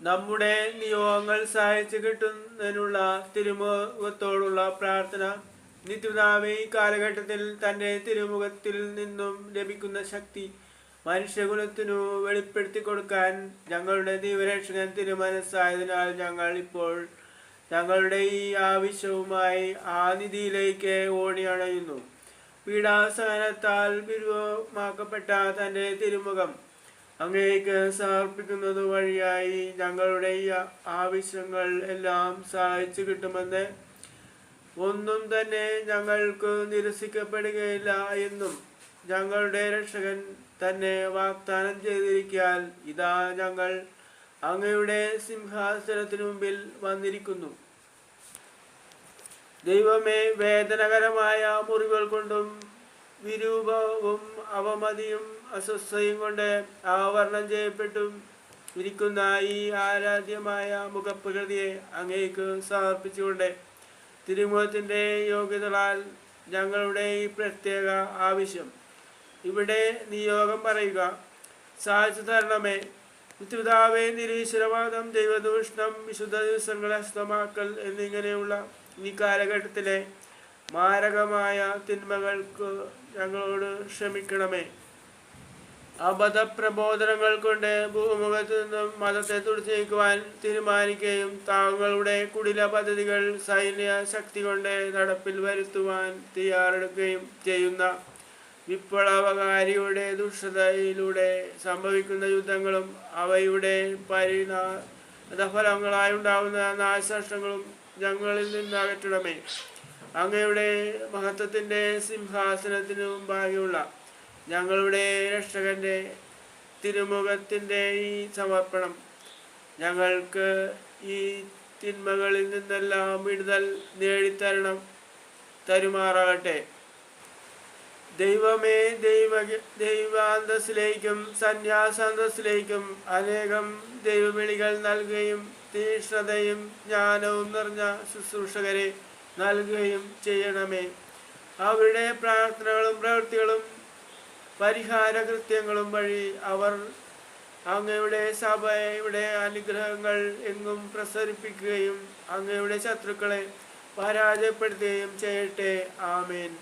നമ്മുടെ നിയോഗങ്ങൾ സഹായിച്ചു കിട്ടുന്നതിനുള്ള തിരുമുഖത്തോടുള്ള പ്രാർത്ഥന. നിത്യപിതാവേ ഈ കാലഘട്ടത്തിൽ തന്റെ തിരുമുഖത്തിൽ നിന്നും ലഭിക്കുന്ന ശക്തി മനുഷ്യകുലത്തിനു വെളിപ്പെടുത്തി കൊടുക്കാൻ ഞങ്ങളുടെ ദൈവരക്ഷകൻ തിരുമനസ്സായതിനാൽ ഞങ്ങൾ ഇപ്പോൾ ഞങ്ങളുടെ ഈ ആവശ്യവുമായി ആ നിധിയിലേക്ക് ഓടിയണയുന്നു. പീഡാസഹനത്താൽ വിരുവമാക്കപ്പെട്ട തന്റെ തിരുമുഖം അങ്ങേക്ക് സമർപ്പിക്കുന്നത് വഴിയായി ഞങ്ങളുടെ ഈ ആവശ്യങ്ങൾ എല്ലാം സഹായിച്ചു കിട്ടുമെന്ന് ഒന്നും തന്നെ ഞങ്ങൾക്ക് നിരസിക്കപ്പെടുകയില്ല എന്നും ഞങ്ങളുടെ രക്ഷകൻ തന്നെ വാഗ്ദാനം ചെയ്തിരിക്കാൻ ഇതാ ഞങ്ങൾ അങ്ങയുടെ സിംഹാസനത്തിനു മുമ്പിൽ വന്നിരിക്കുന്നു. ദൈവമേ വേദനകരമായ മുറിവുകൾ കൊണ്ടും വിരൂപവും അവമതിയും അസ്വസ്ഥയും കൊണ്ട് ആവരണം ചെയ്യപ്പെട്ടും ഇരിക്കുന്ന ഈ ആരാധ്യമായ മുഖപ്രകൃതിയെ അങ്ങേക്ക് സമർപ്പിച്ചുകൊണ്ട് തിരുമുഖത്തിന്റെ യോഗ്യതകളാൽ ഞങ്ങളുടെ ഈ പ്രത്യേക ആവശ്യം. ഇവിടെ നിയോഗം പറയുക സാധിച്ചു തരണമേ. പിതൃതാവേ നിരീശ്വരവാദം ദൈവദൂഷണം വിശുദ്ധ ദിവസങ്ങളെ അസ്തമാക്കൽ എന്നിങ്ങനെയുള്ള ഈ കാലഘട്ടത്തിലെ മാരകമായ തിന്മകൾക്ക് ഞങ്ങളോട് ക്ഷമിക്കണമേ. അബദ്ധപ്രബോധനങ്ങൾ കൊണ്ട് ഭൂമുഖത്ത് നിന്നും മതത്തെ തുടച്ചേക്കുവാൻ തീരുമാനിക്കുകയും താങ്കളുടെ കുടില പദ്ധതികൾ സൈന്യ ശക്തി കൊണ്ട് നടപ്പിൽ വരുത്തുവാൻ തയ്യാറെടുക്കുകയും ചെയ്യുന്ന വിപ്ലവകാരിയുടെ ദുഷ്ടതയിലൂടെ സംഭവിക്കുന്ന യുദ്ധങ്ങളും അവയുടെ പരിണാമ ഉണ്ടാകുന്ന നാശനഷ്ടങ്ങളും ഞങ്ങളിൽ നിന്ന് അകറ്റണമേ. അങ്ങയുടെ മഹത്വത്തിന്റെ സിംഹാസനത്തിന് മുമ്പാകെയുള്ള ഞങ്ങളുടെ രക്ഷകന്റെ തിരുമുഖത്തിന്റെ ഈ സമർപ്പണം. ഞങ്ങൾക്ക് ഈ തിന്മകളിൽ നിന്നെല്ലാം വിടുതൽ നേടിത്തരണം തരുമാറാകട്ടെ. ദൈവമേ ദൈവ ദൈവാന്തസ്സിലേക്കും സന്യാസാന്തസ്സിലേക്കും അനേകം ദൈവവിളികൾ നൽകുകയും തീക്ഷ്ണതയും ജ്ഞാനവും നിറഞ്ഞ ശുശ്രൂഷകരെ നൽകുകയും ചെയ്യണമേ. അവരുടെ പ്രാർത്ഥനകളും പ്രവൃത്തികളും പരിഹാര കൃത്യങ്ങളും വഴി അവർ അങ്ങയുടെ സഭയുടെ അനുഗ്രഹങ്ങൾ എങ്ങും പ്രസരിപ്പിക്കുകയും അങ്ങയുടെ ശത്രുക്കളെ പരാജയപ്പെടുത്തുകയും ചെയ്യട്ടെ. ആമേൻ.